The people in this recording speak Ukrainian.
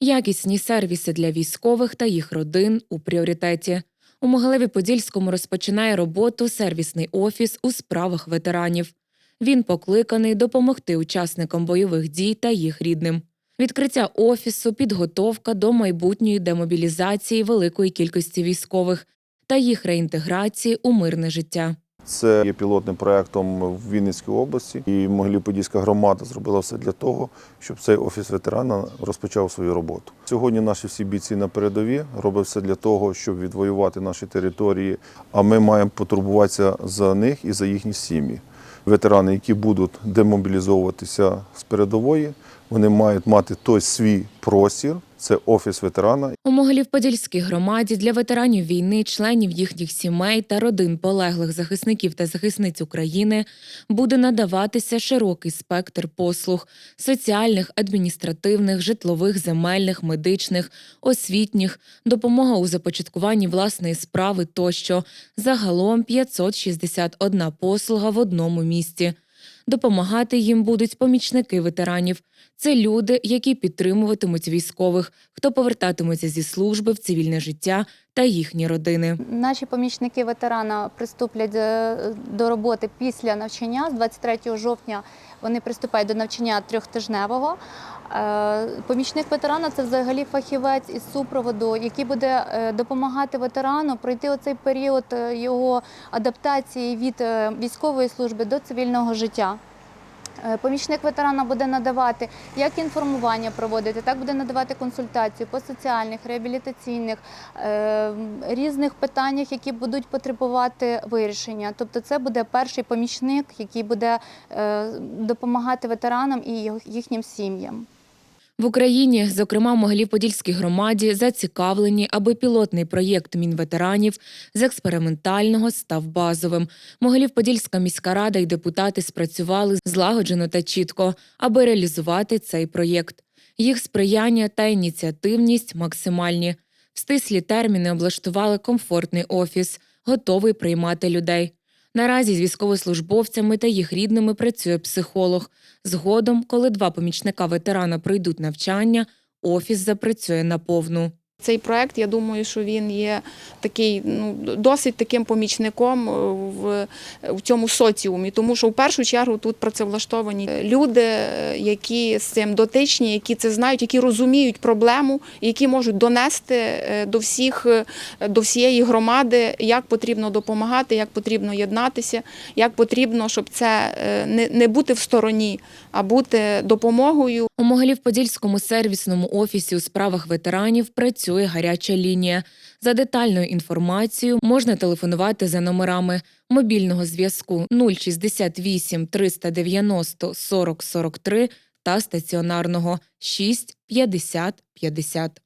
Якісні сервіси для військових та їх родин у пріоритеті. У Могилеві-Подільському розпочинає роботу сервісний офіс у справах ветеранів. Він покликаний допомогти учасникам бойових дій та їх рідним. Відкриття офісу, підготовка до майбутньої демобілізації великої кількості військових та їх реінтеграції у мирне життя. Це є пілотним проєктом в Вінницькій області, і Могилів-Подільська громада зробила все для того, щоб цей офіс ветерана розпочав свою роботу. Сьогодні наші всі бійці на передові роблять все для того, щоб відвоювати наші території. А ми маємо потурбуватися за них і за їхні сім'ї. Ветерани, які будуть демобілізовуватися з передової, вони мають мати той свій простір. Це офіс ветерана, У Могилів-Подільській громаді для ветеранів війни, членів їхніх сімей та родин полеглих захисників та захисниць України буде надаватися широкий спектр послуг соціальних, адміністративних, житлових, земельних, медичних, освітніх, допомога у започаткуванні власної справи тощо. Загалом 561 послуга в одному місці. Допомагати їм будуть помічники ветеранів. Це люди, які підтримуватимуть військових, хто повертатиметься зі служби в цивільне життя та їхні родини. Наші помічники ветерана приступлять е, до роботи після навчання. З 23 жовтня вони приступають до навчання трьохтижневого. Е, Помічник ветерана це взагалі фахівець із супроводу, який буде е, допомагати ветерану пройти оцей період е, його адаптації від військової служби до цивільного життя. Помічник ветерана буде надавати як інформування проводити, так буде надавати консультацію по соціальних, реабілітаційних, різних питаннях, які будуть потребувати вирішення. Тобто, це буде перший помічник, який буде допомагати ветеранам і їхнім сім'ям. В Україні, зокрема в Могилів-Подільській громаді, зацікавлені, аби пілотний проєкт Мінветеранів з експериментального став базовим. Могилів-Подільська міська рада і депутати спрацювали злагоджено та чітко, аби реалізувати цей проєкт. Їх сприяння та ініціативність максимальні. В стислі терміни облаштували комфортний офіс, готовий приймати людей. Наразі з військовослужбовцями та їх рідними працює психолог. Згодом, коли два помічника ветерана пройдуть навчання, офіс запрацює наповну. Цей проект, я думаю, що він є такий ну досить таким помічником е, в, в цьому соціумі, тому що в першу чергу тут працевлаштовані люди, е, які з цим дотичні, які це знають, які розуміють проблему, які можуть донести е, до всіх до всієї громади, як потрібно допомагати, як потрібно єднатися, як потрібно, щоб це не, не бути в стороні, а бути допомогою У Могилів-Подільському сервісному офісі у справах ветеранів працює гаряча лінія. За детальною інформацією можна телефонувати за номерами мобільного зв'язку 068 390 40 43 та стаціонарного 6 50 50.